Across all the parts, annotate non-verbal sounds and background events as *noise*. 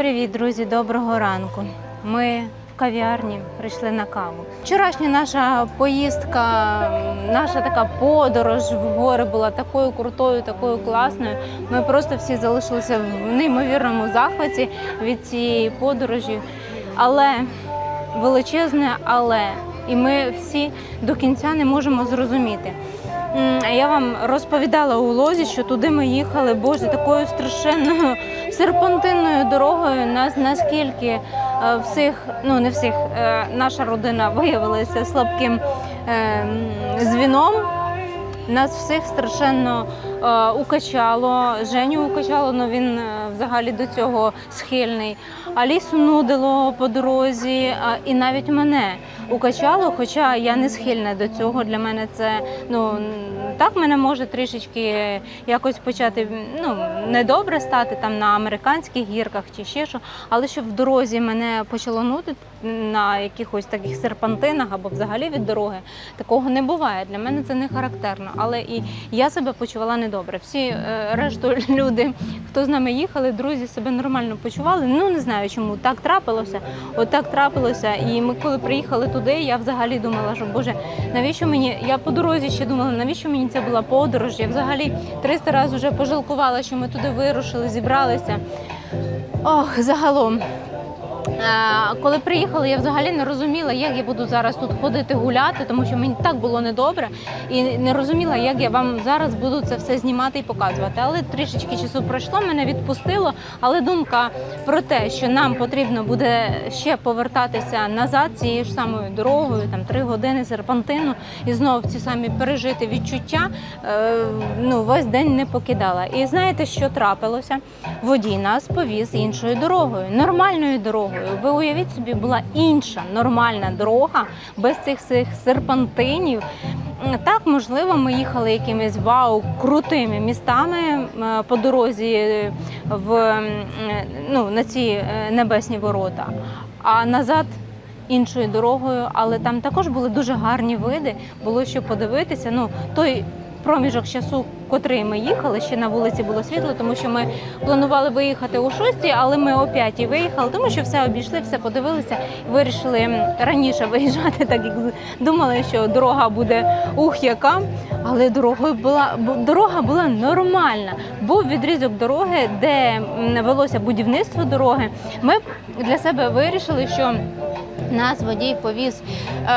Привіт, друзі! Доброго ранку. Ми в кав'ярні прийшли на каву. Вчорашня наша поїздка, наша така подорож в гори була такою крутою, такою класною. Ми просто всі залишилися в неймовірному захваті від цієї подорожі. Але величезне, але і ми всі до кінця не можемо зрозуміти. Я вам розповідала у лозі, що туди ми їхали, боже, такою страшенною серпантинною дорогою. Нас наскільки е, всіх, ну не всіх, е, наша родина виявилася слабким е, звіном. Нас всіх страшенно е, укачало. Женю укачало, але він е, взагалі до цього схильний. Алісу нудило по дорозі, а, і навіть мене укачало, хоча я не схильна до цього. Для мене це ну так мене може трішечки якось почати ну недобре стати там на американських гірках чи ще що. Але щоб в дорозі мене почало нудити на якихось таких серпантинах або взагалі від дороги, такого не буває. Для мене це не характерно. Але і я себе почувала недобре. Всі е, решту *laughs* люди, хто з нами їхали, друзі себе нормально почували. Ну не знаю, чому так трапилося. От так трапилося. І ми, коли приїхали туди, я взагалі думала, що Боже, навіщо мені? Я по дорозі ще думала, навіщо мені це була подорож? Я взагалі 300 разів вже пожалкувала, що ми туди вирушили, зібралися. Ох, загалом. Е, Коли приїхали, я взагалі не розуміла, як я буду зараз тут ходити гуляти, тому що мені так було недобре, і не розуміла, як я вам зараз буду це все знімати і показувати. Але трішечки часу пройшло, мене відпустило. Але думка про те, що нам потрібно буде ще повертатися назад цією ж самою дорогою, там три години серпантину, і знову ці самі пережити відчуття, е, ну весь день не покидала. І знаєте, що трапилося? Водій нас повіз іншою дорогою, нормальною дорогою. Ви уявіть собі, була інша нормальна дорога без цих всіх серпантинів. Так, можливо, ми їхали якимись вау крутими містами е, по дорозі е, в е, ну, на ці небесні ворота, а назад іншою дорогою. Але там також були дуже гарні види, було що подивитися. Ну той проміжок часу, котрий ми їхали, ще на вулиці було світло, тому що ми планували виїхати о 6, але ми о 5 виїхали, тому що все обійшли, все подивилися вирішили раніше виїжджати, так як думали, що дорога буде ух яка. Але дорогою була дорога була нормальна. Був відрізок дороги, де велося будівництво дороги. Ми для себе вирішили, що нас водій повіз е,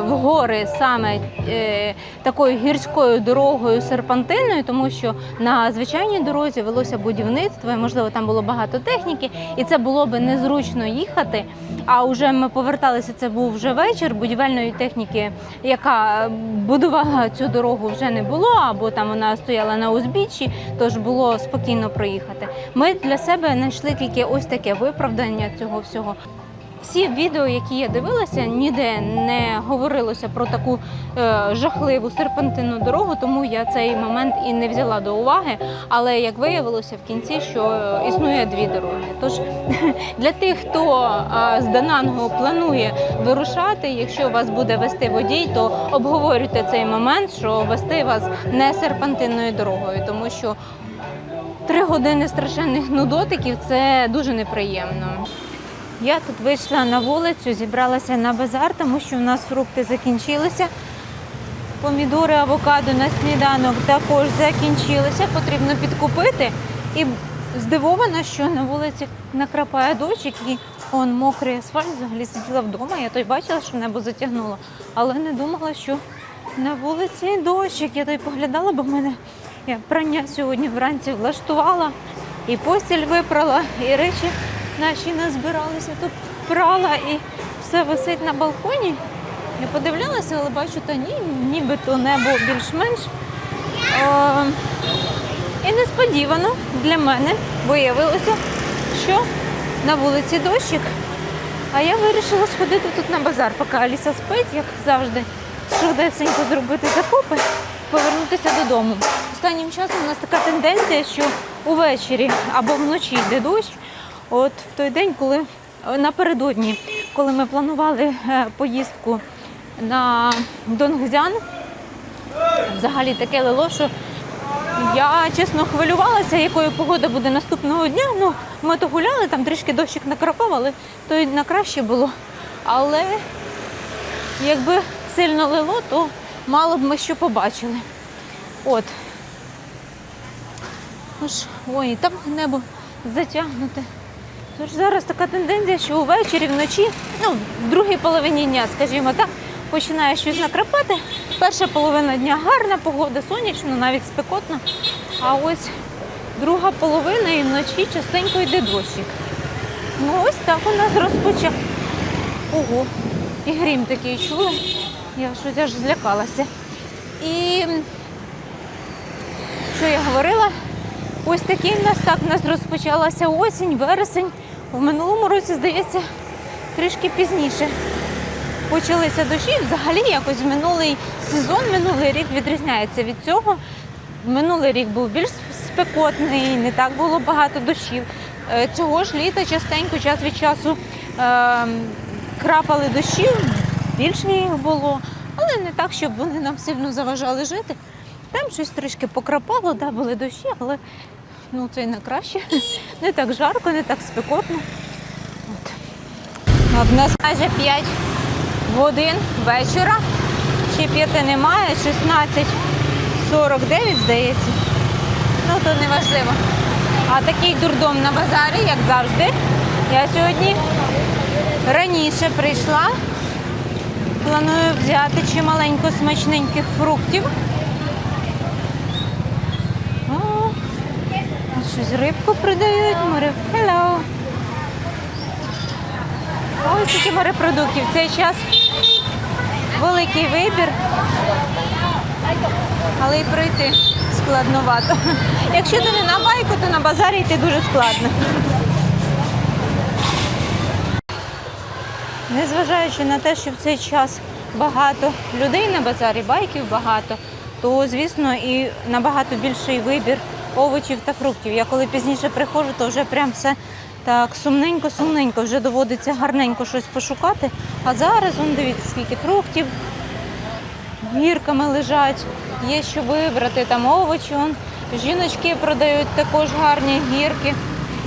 в гори саме е, такою гірською дорогою серпантинною, тому що на звичайній дорозі велося будівництво, і можливо там було багато техніки, і це було би незручно їхати. А вже ми поверталися. Це був вже вечір. Будівельної техніки, яка будувала цю дорогу, вже не було, або там вона стояла на узбіччі, тож було спокійно проїхати. Ми для себе знайшли тільки ось таке виправдання цього всього. Всі відео, які я дивилася, ніде не говорилося про таку е, жахливу серпантинну дорогу, тому я цей момент і не взяла до уваги. Але як виявилося в кінці, що е, існує дві дороги. Тож *laughs* для тих, хто е, з Данангу планує вирушати, якщо вас буде вести водій, то обговорюйте цей момент, що вести вас не серпантинною дорогою, тому що три години страшенних нудотиків це дуже неприємно. Я тут вийшла на вулицю, зібралася на базар, тому що у нас фрукти закінчилися. Помідори, авокадо на сніданок також закінчилися. Потрібно підкупити. І здивована, що на вулиці накрапає дощик і он мокрий асфальт. Взагалі сиділа вдома. Я то й бачила, що небо затягнуло, але не думала, що на вулиці дощик. Я то й поглядала, бо в мене я прання сьогодні вранці влаштувала і постіль випрала, і речі наші назбиралися. Тут прала і все висить на балконі. Я подивлялася, але бачу, та ні, нібито небо більш-менш. І несподівано для мене виявилося, що на вулиці дощик. А я вирішила сходити тут на базар, поки Аліса спить, як завжди, швидесенько зробити закупи, повернутися додому. Останнім часом у нас така тенденція, що увечері або вночі йде дощ. От в той день, коли напередодні, коли ми планували е, поїздку на Донгзян, взагалі таке лило, що Я чесно хвилювалася, якою погода буде наступного дня. Ну, ми то гуляли, там трішки дощик накрапав, але то й на краще було. Але якби сильно лило, то мало б ми що побачили. От. Ой, там небо затягнуте. Тож зараз така тенденція, що увечері, вночі, ну, в другій половині дня, скажімо так, починає щось накрапати. Перша половина дня гарна погода, сонячно, навіть спекотно. А ось друга половина і вночі частенько йде дощик. Ну ось так у нас розпочав. Ого, і грім такий чули. Я щось аж злякалася. І що я говорила? Ось такий в нас так в нас розпочалася осінь, вересень. В минулому році, здається, трішки пізніше почалися дощі. Взагалі якось минулий сезон, минулий рік відрізняється від цього. Минулий рік був більш спекотний, не так було багато дощів. Е, Цього ж літа частенько, час від часу е, крапали дощі, більше їх було, але не так, щоб вони нам сильно заважали жити. Там щось трішки покрапало, да, були дощі, але ну, це і не краще. *laughs* Не так жарко, не так спекотно. От. От у нас майже 5 годин вечора. Ще п'яти немає, 16.49, здається. Ну, то не важливо. А такий дурдом на базарі, як завжди. Я сьогодні раніше прийшла. Планую взяти чималенько смачненьких фруктів. О, ось щось рибку продають, море. Hello. Ось такі морепродуктів. Цей час великий вибір, але й пройти складновато. Якщо ти не на байку, то на базарі йти дуже складно. Незважаючи на те, що в цей час багато людей на базарі, байків багато, то звісно і набагато більший вибір овочів та фруктів. Я коли пізніше приходжу, то вже прям все так сумненько-сумненько, вже доводиться гарненько щось пошукати. А зараз, он дивіться, скільки фруктів гірками лежать, є що вибрати, там овочі. Он. Жіночки продають також гарні гірки.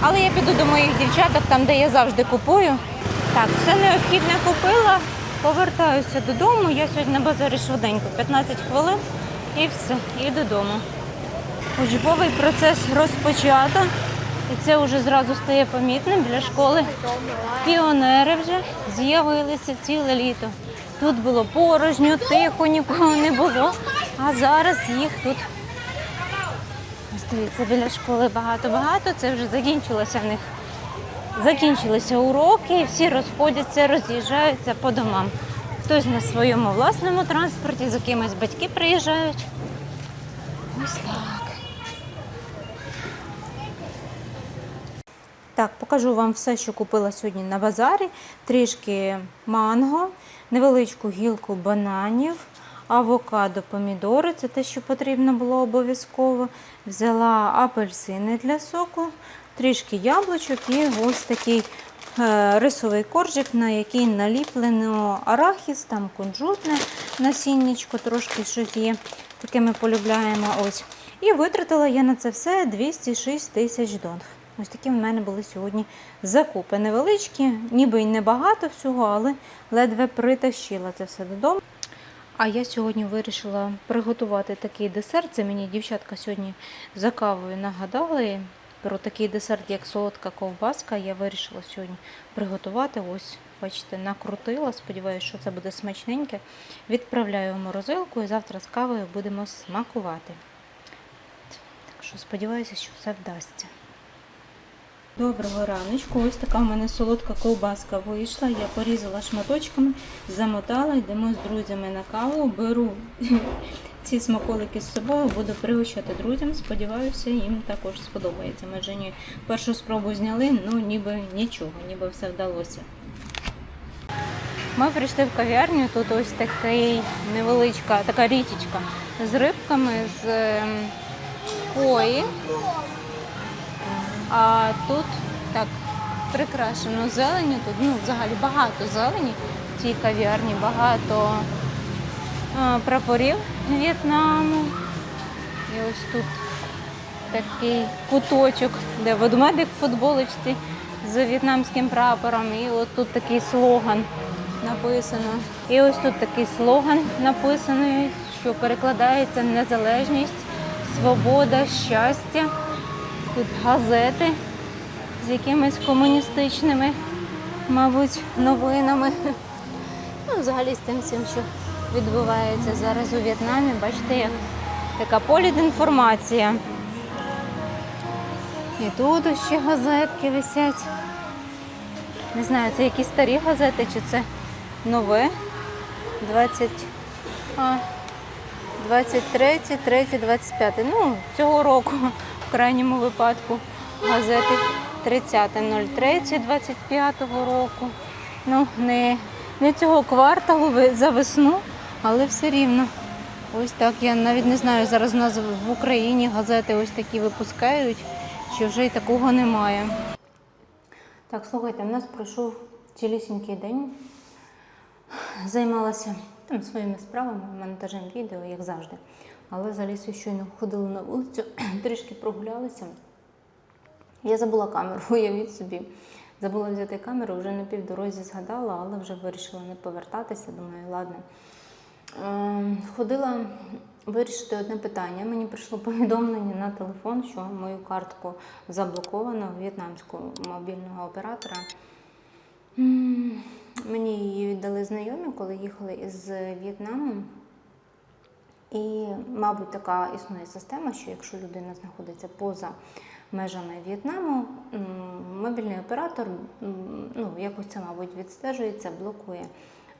Але я піду до моїх дівчаток, там, де я завжди купую. Так, все необхідне купила, повертаюся додому. Я сьогодні на базарі швиденько, 15 хвилин і все, і додому. Учбовий процес розпочато. І це вже зразу стає помітним біля школи. Піонери вже з'явилися ціле літо. Тут було порожньо, тихо, нікого не було. А зараз їх тут дивіться, біля школи багато-багато. Це вже закінчилося в них. Закінчилися уроки, і всі розходяться, роз'їжджаються по домам. Хтось на своєму власному транспорті, з кимось батьки приїжджають. Ось так. Так, покажу вам все, що купила сьогодні на базарі. Трішки манго, невеличку гілку бананів, авокадо, помідори це те, що потрібно було обов'язково. Взяла апельсини для соку, трішки яблучок і ось такий е, рисовий коржик, на який наліплено арахіс, там кунжутне насіннячко, трошки щось є. Таке ми полюбляємо. ось. І витратила я на це все 206 тисяч донг. Ось такі в мене були сьогодні закупи. Невеличкі, ніби й небагато всього, але ледве притащила це все додому. А я сьогодні вирішила приготувати такий десерт. Це мені дівчатка сьогодні за кавою нагадали про такий десерт, як солодка ковбаска. Я вирішила сьогодні приготувати. Ось, бачите, накрутила. Сподіваюся, що це буде смачненьке. Відправляю в морозилку і завтра з кавою будемо смакувати. Так що сподіваюся, що все вдасться. Доброго раночку. Ось така в мене солодка ковбаска вийшла. Я порізала шматочками, замотала, йдемо з друзями на каву. Беру *laughs* ці смаколики з собою, буду пригощати друзям. Сподіваюся, їм також сподобається. Ми Жені першу спробу зняли, ну ніби нічого, ніби все вдалося. Ми прийшли в кав'ярню. Тут ось такий невеличка така річечка з рибками, з ем, кої. А тут так прикрашено зеленю. Тут ну, взагалі багато зелені в цій кав'ярні, багато прапорів В'єтнаму. І ось тут такий куточок, де ведмедик в футболочці з в'єтнамським прапором. І от тут такий слоган написано. І ось тут такий слоган написаний, що перекладається незалежність, свобода, щастя. Тут газети з якимись комуністичними, мабуть, новинами. Ну, взагалі з тим всім, що відбувається зараз у В'єтнамі. Бачите, як така політінформація. І тут ще газетки висять. Не знаю, це якісь старі газети чи це нове. 20, а, 23, 3, 25. Ну, цього року, в крайньому випадку, газети 30.03.25 року. Ну, не, не цього кварталу за весну, але все рівно. Ось так. Я навіть не знаю, зараз у нас в Україні газети ось такі випускають, чи вже й такого немає. Так, слухайте, в нас пройшов цілісінький день. Займалася там своїми справами, монтажем відео, як завжди. Але за лісу щойно ходили на вулицю, *clears throat* трішки прогулялися. Я забула камеру, *laughs* уявіть собі. Забула взяти камеру, вже на півдорозі згадала, але вже вирішила не повертатися. Думаю, ладно. Е, Ходила вирішити одне питання. Мені прийшло повідомлення на телефон, що мою картку заблоковано в'єтнамського мобільного оператора. Мені її віддали знайомі, коли їхали із В'єтнаму. І, мабуть, така існує система, що якщо людина знаходиться поза межами В'єтнаму, мобільний оператор ну, якось це, мабуть, відстежується, блокує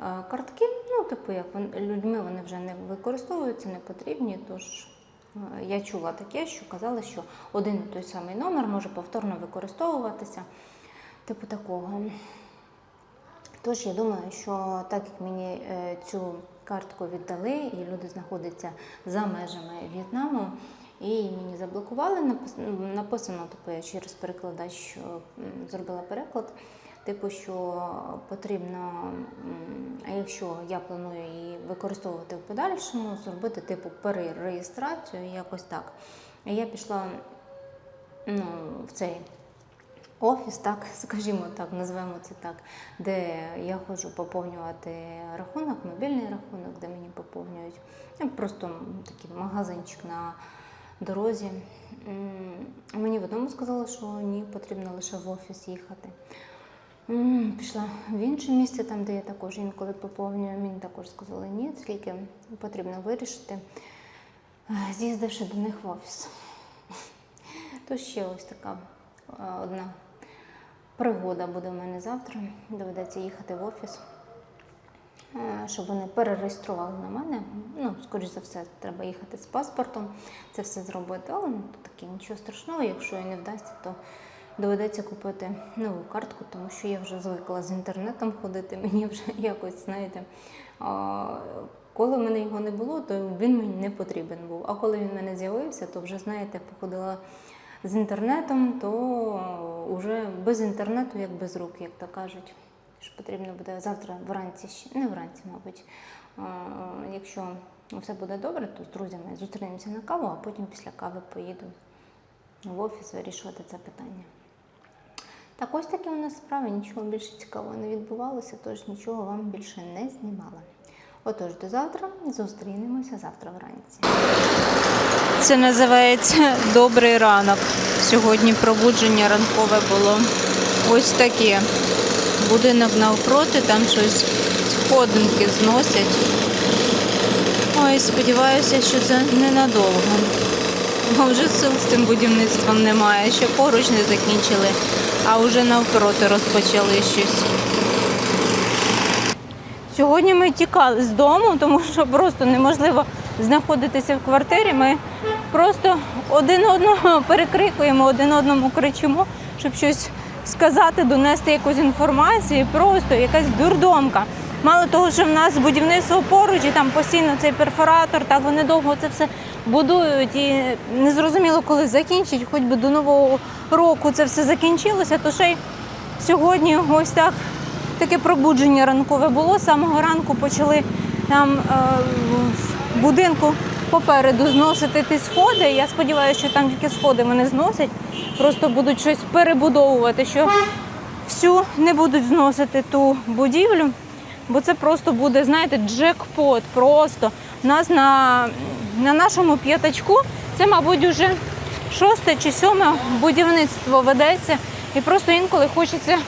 е, картки. Ну, типу, як людьми вони вже не використовуються, не потрібні. Тож е, я чула таке, що казали, що один і той самий номер може повторно використовуватися. Типу такого. Тож я думаю, що так як мені е, цю картку віддали, і люди знаходяться за межами В'єтнаму, і мені заблокували, написано, типу, я через перекладач зробила переклад. Типу, що потрібно, якщо я планую її використовувати в подальшому, зробити типу перереєстрацію, якось так. Я пішла ну, в цей офіс, так, скажімо так, назвемо це так, де я ходжу поповнювати рахунок, мобільний рахунок, де мені поповнюють. Просто такий магазинчик на дорозі. Мені в одному сказали, що ні, потрібно лише в офіс їхати. Пішла в інше місце, там, де я також інколи поповнюю. Мені також сказали ні, тільки потрібно вирішити, е, з'їздивши до них в офіс. То ще ось така е, одна пригода буде в мене завтра. Доведеться їхати в офіс, е, щоб вони перереєстрували на мене. Ну, скоріш за все, треба їхати з паспортом, це все зробити. Але ну, таки нічого страшного, якщо і не вдасться, то доведеться купити нову картку, тому що я вже звикла з інтернетом ходити. *laughs* Мені вже якось, знаєте. Коли в мене його не було, то він мені не потрібен був. А коли він в мене з'явився, то вже, знаєте, походила з інтернетом, то вже без інтернету, як без рук, як то кажуть. Що потрібно буде завтра вранці, не вранці, мабуть. Якщо все буде добре, то з друзями зустрінемося на каву, а потім після кави поїду в офіс вирішувати це питання. Так, ось такі у нас справи, нічого більше цікавого не відбувалося, тож нічого вам більше не знімала. Отож, до завтра, зустрінемося завтра вранці. Це називається добрий ранок. Сьогодні пробудження ранкове було ось таке. Будинок навпроти, там щось сходинки зносять. Ой, сподіваюся, що це ненадовго. Бо вже сил з цим будівництвом немає. Ще поруч не закінчили, а вже навпроти розпочали щось. Сьогодні ми тікали з дому, тому що просто неможливо знаходитися в квартирі. Ми просто один одного *laughs* перекрикуємо, один одному кричимо, щоб щось сказати, донести якусь інформацію. Просто якась дурдомка. Мало того, що в нас будівництво поруч, і там постійно цей перфоратор, так вони довго це все будують і незрозуміло, коли закінчать, хоч би до нового року це все закінчилося, то ще й сьогодні ось так таке пробудження ранкове було. З самого ранку почали там е, в будинку попереду зносити ті сходи. Я сподіваюся, що там тільки сходи вони зносять, просто будуть щось перебудовувати, що всю не будуть зносити ту будівлю, бо це просто буде, знаєте, джекпот. Просто у нас на, на нашому п'ятачку це, мабуть, уже шосте чи сьоме будівництво ведеться, і просто інколи хочеться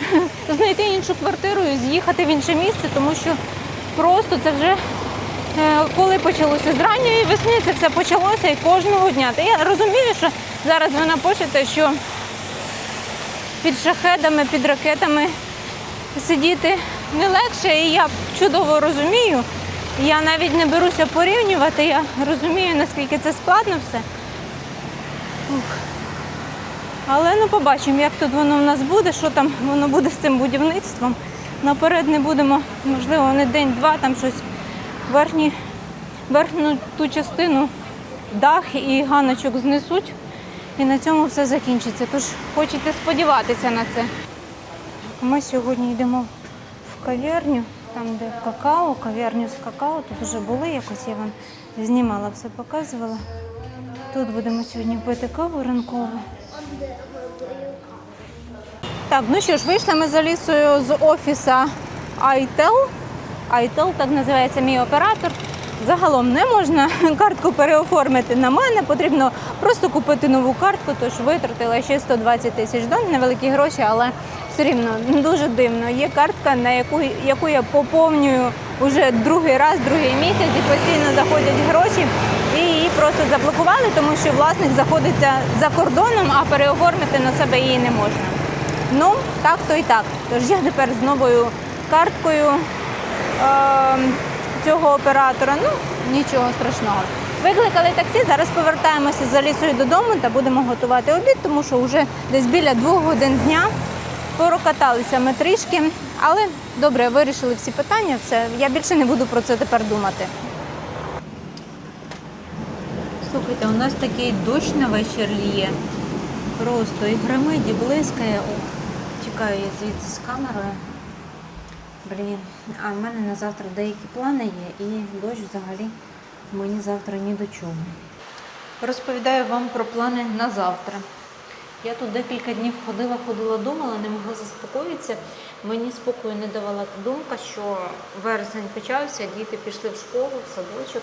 *laughs* знайти іншу квартиру і з'їхати в інше місце, тому що просто це вже е, коли почалося з ранньої весни, це все почалося і кожного дня. Та я розумію, що зараз ви напишете, що під шахедами, під ракетами сидіти не легше, і я чудово розумію. Я навіть не беруся порівнювати, я розумію, наскільки це складно все. Ух. Але ну побачимо, як тут воно в нас буде, що там воно буде з цим будівництвом. Наперед не будемо, можливо, не день-два, там щось верхні, верхню ту частину, дах і ганочок знесуть. І на цьому все закінчиться. Тож хочеться сподіватися на це. Ми сьогодні йдемо в кав'ярню, там де какао, кав'ярню з какао. Тут вже були якось, я вам знімала, все показувала. Тут будемо сьогодні пити каву ранкову. Так, ну що ж, вийшли ми за лісою з офісу ITEL. ITEL, так називається мій оператор. Загалом не можна *laughs* картку переоформити на мене, потрібно просто купити нову картку, тож витратила ще 120 тисяч дон, невеликі гроші, але все рівно дуже дивно. Є картка, на яку, яку я поповнюю вже другий раз, другий місяць, і постійно заходять гроші. І просто заблокували, тому що власник знаходиться за кордоном, а переоформити на себе її не можна. Ну, так то і так. Тож я тепер з новою карткою е, цього оператора. Ну, нічого страшного. Викликали таксі, зараз повертаємося за лісою додому та будемо готувати обід, тому що вже десь біля двох годин дня прокаталися ми трішки. Але добре, вирішили всі питання, все. Я більше не буду про це тепер думати. Слухайте, у нас такий дощ на вечір ліє. Просто і гримить, і блискає. О, тікаю я звідси з камерою. Блін, а в мене на завтра деякі плани є, і дощ взагалі мені завтра ні до чого. Розповідаю вам про плани на завтра. Я тут декілька днів ходила, ходила, думала, не могла заспокоїтися. Мені спокою не давала думка, що вересень почався, діти пішли в школу, в садочок.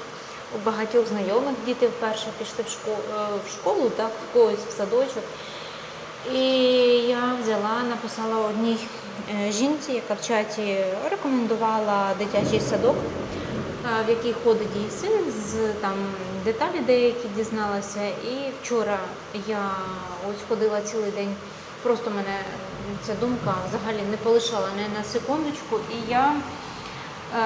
У багатьох знайомих діти вперше пішли в школу, в школу так, в когось в садочок. І я взяла, написала одній е, жінці, яка в чаті рекомендувала дитячий садок, е, в який ходить її син, з там деталі деякі дізналася. І вчора я ось ходила цілий день. Просто мене ця думка взагалі не полишала ні на секундочку. І я е,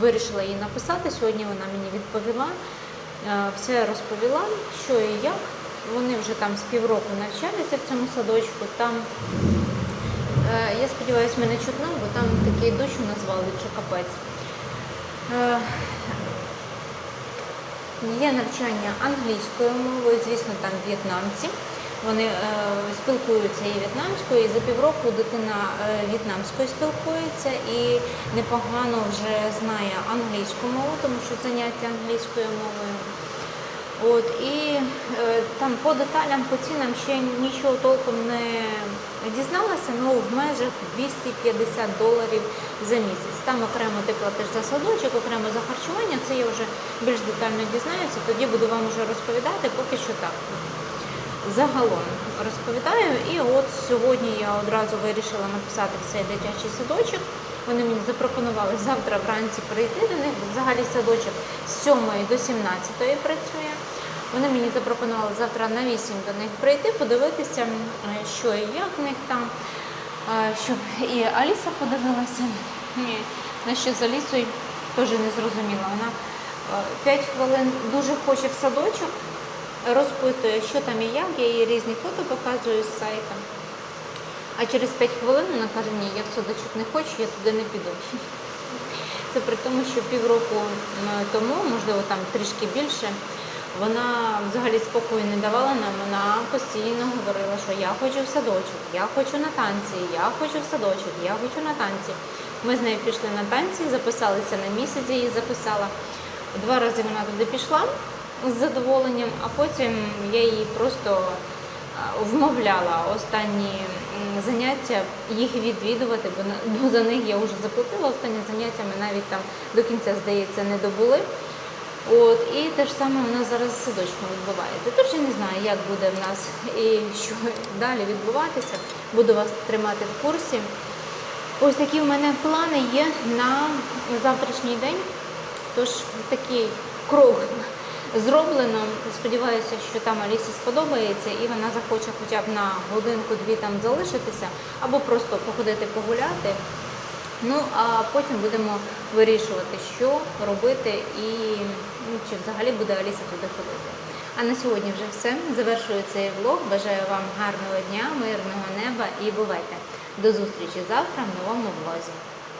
вирішила їй написати. Сьогодні вона мені відповіла, е, все розповіла, що і як. Вони вже там з півроку навчаються в цьому садочку. Там, е, я сподіваюся, мене чутно, бо там такий дощ валить, що капець. Е, Є навчання англійською мовою, звісно, там в'єтнамці. Вони е, спілкуються і в'єтнамською, і за півроку дитина е, в'єтнамською спілкується і непогано вже знає англійську мову, тому що заняття англійською мовою. От, і е, там по деталям, по цінам ще нічого толком не дізналася, ну в межах 250 доларів за місяць. Там окремо ти платиш за садочок, окремо за харчування, це я вже більш детально дізнаюся, тоді буду вам вже розповідати, поки що так. Загалом розповідаю, і от сьогодні я одразу вирішила написати цей дитячий садочок. Вони мені запропонували завтра вранці прийти до них, бо взагалі садочок з 7 до 17 працює. Вони мені запропонували завтра на 8 до них прийти, подивитися, е, що і як в них там, е, щоб і Аліса подивилася. Ні, на що з Алісою теж не зрозуміла. Вона 5 хвилин дуже хоче в садочок, розпитує, що там і як, я їй різні фото показую з сайта. А через 5 хвилин вона каже, ні, я в садочок не хочу, я туди не піду. Це при тому, що півроку тому, можливо, там трішки більше, вона взагалі спокою не давала нам. Вона постійно говорила, що я хочу в садочок, я хочу на танці, я хочу в садочок, я хочу на танці. Ми з нею пішли на танці, записалися на місяць, її записала. Два рази вона туди пішла з задоволенням, а потім я її просто вмовляла останні заняття їх відвідувати, бо за них я вже заплатила. Останні заняття ми навіть там до кінця, здається, не добули. От, і те ж саме у нас зараз з садочком відбувається. Тож я не знаю, як буде в нас і що далі відбуватися. Буду вас тримати в курсі. Ось такі в мене плани є на завтрашній день. Тож такий крок зроблено. Сподіваюся, що там Алісі сподобається і вона захоче хоча б на годинку-дві там залишитися або просто походити погуляти. Ну а потім будемо вирішувати, що робити і ну, чи взагалі буде Аліса туди ходити. А на сьогодні вже все. Завершую цей влог. Бажаю вам гарного дня, мирного неба і бувайте. До зустрічі завтра в новому влозі.